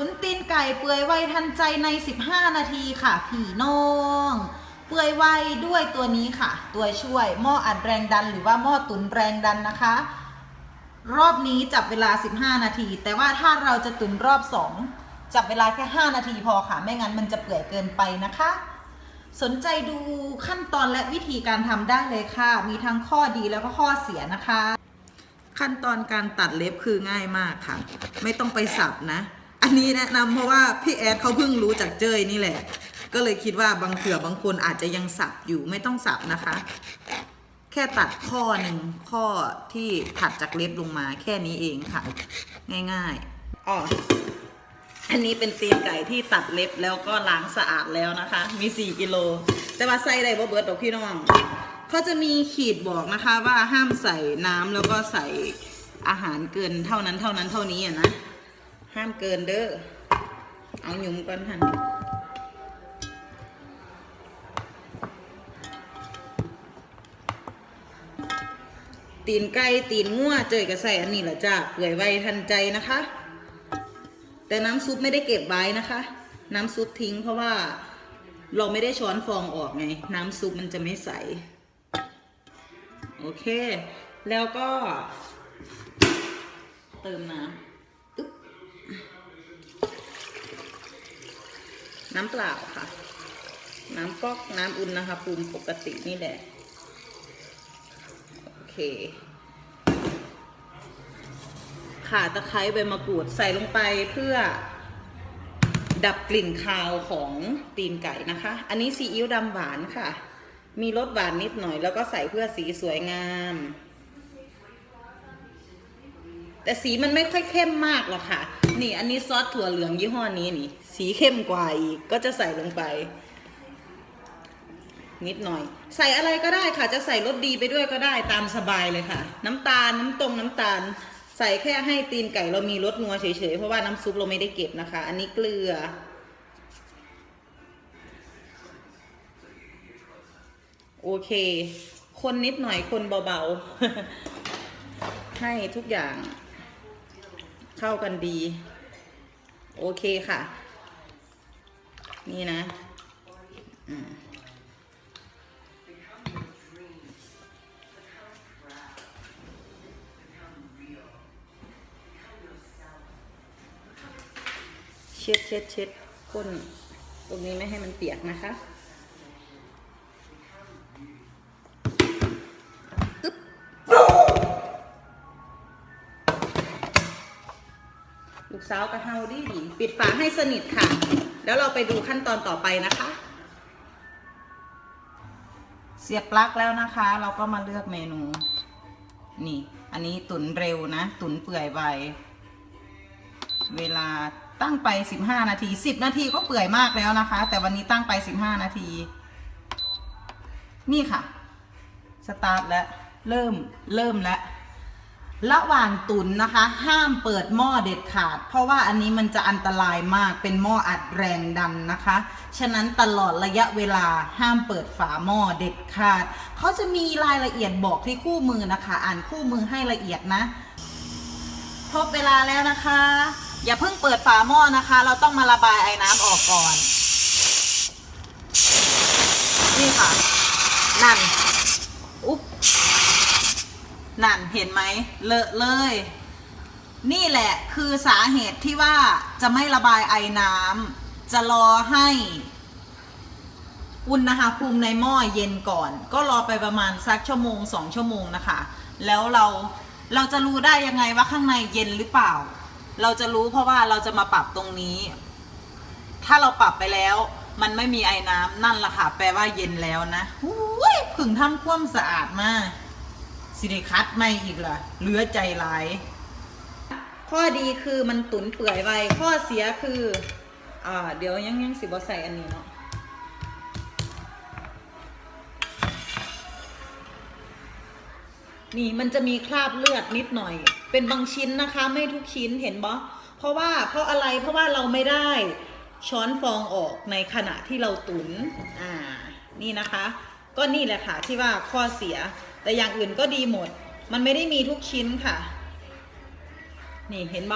ตุ๋นตีนไก่เปื่อยไวทันใจใน 15 นาทีค่ะผีน้อง เปื่อยไวด้วยตัวนี้ค่ะ ตัวช่วยหม้ออัดแรงดันหรือว่าหม้อตุ๋นแรงดันนะคะ รอบนี้จับเวลา 15 นาที แต่ว่าถ้าเราจะตุ๋นรอบ 2 จับเวลาแค่ 5 นาทีพอค่ะ ไม่งั้นมันจะเปื่อยเกินไปนะคะ สนใจดูขั้นตอนและวิธีการทำได้เลยค่ะ มีทั้งข้อดีแล้วก็ข้อเสียนะคะ ขั้นตอนการตัดเล็บคือง่ายมากค่ะ ไม่ต้องไปสับนะ อันนี้แนะนำเพราะว่าพี่แอดเขาเพิ่งรู้จากเจยนี่แหละ ก็เลยคิดว่าบางเผื่อบางคนอาจจะยังสับอยู่ไม่ต้องสับนะคะ แค่ตัดข้อหนึ่งข้อที่ถัดจากเล็บลงมาแค่นี้เองค่ะ ง่ายๆอ๋ออันนี้เป็นตีนไก่ที่ตัดเล็บแล้วก็ล้างสะอาดแล้วนะคะ มี 4 กิโล แต่ว่าใส่ได้บ่เบิร์ดดอกพี่น้องเขาจะมีขีดบอกนะคะว่าห้ามใส่น้ำแล้วก็ใส่อาหารเกินเท่านั้นเท่านั้นเท่านี้อะนะ ห้ามเกินเด้อ เอาหยุมก่อนหันตีนไก่ตีนงัวเจยก็ใส่อันนี้แหละจ้าเปื่อยไวทันใจนะคะ แต่น้ำซุปไม่ได้เก็บไว้นะคะ น้ำซุปทิ้งเพราะว่าเราไม่ได้ช้อนฟองออกไง น้ำซุปมันจะไม่ใส โอเค แล้วก็เติมน้ำ น้ำเปล่าค่ะ น้ำก๊อกน้ำอุ่นนะคะภูมิปกตินี่แหละ โอเค ข่าตะไคร้ใบมะกรูดใส่ลงไปเพื่อดับกลิ่นคาวของตีนไก่นะคะ อันนี้ซีอิ๊วดำหวานค่ะ มีรสหวานนิดหน่อย แล้วก็ใส่เพื่อสีสวยงาม แต่สีมันไม่ค่อยเข้มมากหรอกค่ะ นี่อันนี้ซอสถั่วเหลืองยี่ห้อนี้นี่ สีเข้มกว่าอีก ก็จะใส่ลงไป นิดหน่อย ใส่อะไรก็ได้ค่ะ จะใส่รสดีไปด้วยก็ได้ตามสบายเลยค่ะ น้ำตาลน้ำตรงน้ำตาล ใส่แค่ให้ตีนไก่เรามีรสนัวเฉยๆเพราะว่าน้ำซุปเราไม่ได้เก็บนะคะ อันนี้เกลือ โอเค คนนิดหน่อยคนเบาๆ ให้ทุกอย่าง เข้ากันดี โอเคค่ะ นี่นะเช็ดเช็ดเช็ดก้นตรงนี้ไม่ให้มันเปียกนะคะ ลูกสาวกระเฮาดีดีปิดฝาให้สนิทค่ะ แล้วเราไปดูขั้นตอนต่อไปนะคะ เสียบปลั๊กแล้วนะคะ เราก็มาเลือกเมนู นี่ อันนี้ตุ๋นเร็วนะ ตุ๋นเปื่อยไว เวลาตั้งไป 15 นาที 10 นาทีก็เปื่อยมากแล้วนะคะ แต่วันนี้ตั้งไป 15 นาที นี่ค่ะ สตาร์ทแล้ว เริ่ม เริ่มแล้ว ระหว่างตุนนะคะ ห้ามเปิดหม้อเด็ดขาด เพราะว่าอันนี้มันจะอันตรายมากเป็นหม้ออัดแรงดันนะคะ ฉะนั้นตลอดระยะเวลาห้ามเปิดฝาหม้อเด็ดขาดเขาจะมีรายละเอียดบอกที่คู่มือนะคะ อ่านคู่มือให้ละเอียดนะครบเวลาแล้วนะคะ อย่าเพิ่งเปิดฝาหม้อนะคะ เราต้องมาระบายไอ้น้ำออกก่อน นี่ค่ะ นั่น นั่นเห็นไหมเลอะเลย นี่แหละคือสาเหตุที่ว่าจะไม่ระบายไอ้น้ำจะรอให้อุณหภูมิในหม้อเย็นก่อน ก็รอไปประมาณสักชั่วโมงสองชั่วโมงนะคะ แล้วเราเราจะรู้ได้ยังไงว่าข้างในเย็นหรือเปล่า เราจะรู้เพราะว่าเราจะมาปรับตรงนี้ ถ้าเราปรับไปแล้ว มันไม่มีไอ้น้ำนั่นละค่ะ แปลว่าเย็นแล้วนะอุ้ยผึ่งทำความสะอาดมาก สิริคัดไม่อีกล่ะเหลือใจร้าย ข้อดีคือมันตุนเปื่อยไว ข้อเสียคืออ่าเดี๋ยวยังยังสิบอใส่อันนี้เนาะนี่มันจะมีคราบเลือดนิดหน่อย เป็นบางชิ้นนะคะ ไม่ทุกชิ้นเห็นบ่เพราะว่าเพราะอะไรเพราะว่าเราไม่ได้ช้อนฟองออกในขณะที่เราตุนอ่านี่นะคะ ก็นี่แหละค่ะที่ว่าข้อเสีย แต่อย่างอื่นก็ดีหมด มันไม่ได้มีทุกชิ้นค่ะ นี่เห็นไหม